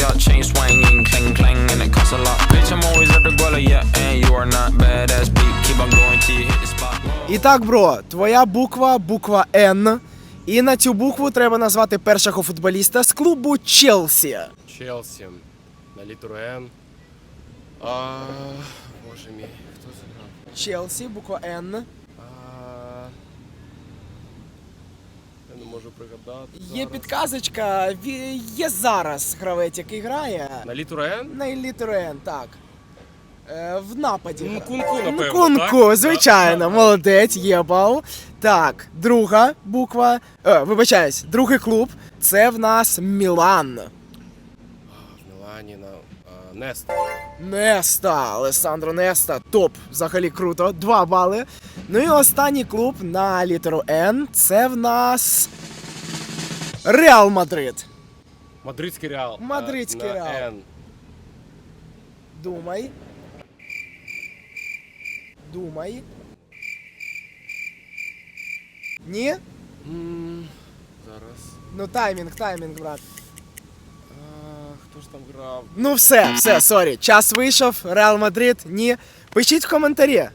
your chain swinging, clang clang, and it costs a lot. Bitch, I'm always at the guala, yeah, and you are not badass beat. Keep on going till you hit the spot. І так, бро, твоя буква буква Н. І на цю букву треба назвати першого футболіста з клубу Челсі. Челсі. На літеру Н. А, боже мій, хто це грав? Челсі, буква Н. А, я не можу пригадати. Є зараз. підказочка, ві- є зараз гравець, який грає. На літеру Н? На літеру Н, так. Е, в нападі. Ну, грає. Кунку, напевно, Кунку, так? звичайно, Так. молодець, є бал. Так, друга буква. Е, вибачаюсь, другий клуб. Це в нас Мілан. А, В Мілані на Неста. Неста, Алесандро Неста, топ, взагалі круто, два бали. Ну і останній клуб на літеру Н. Це в нас. Реал Мадрид. Мадридський Реал. Мадридський Реал. Н. Думай. Думай. Ні? Зараз. Ну таймінг, таймінг, брат. Хто там грав? Ну все, все, сорі. Час вийшов. Реал Мадрид, ні. Пишіть в коментарі.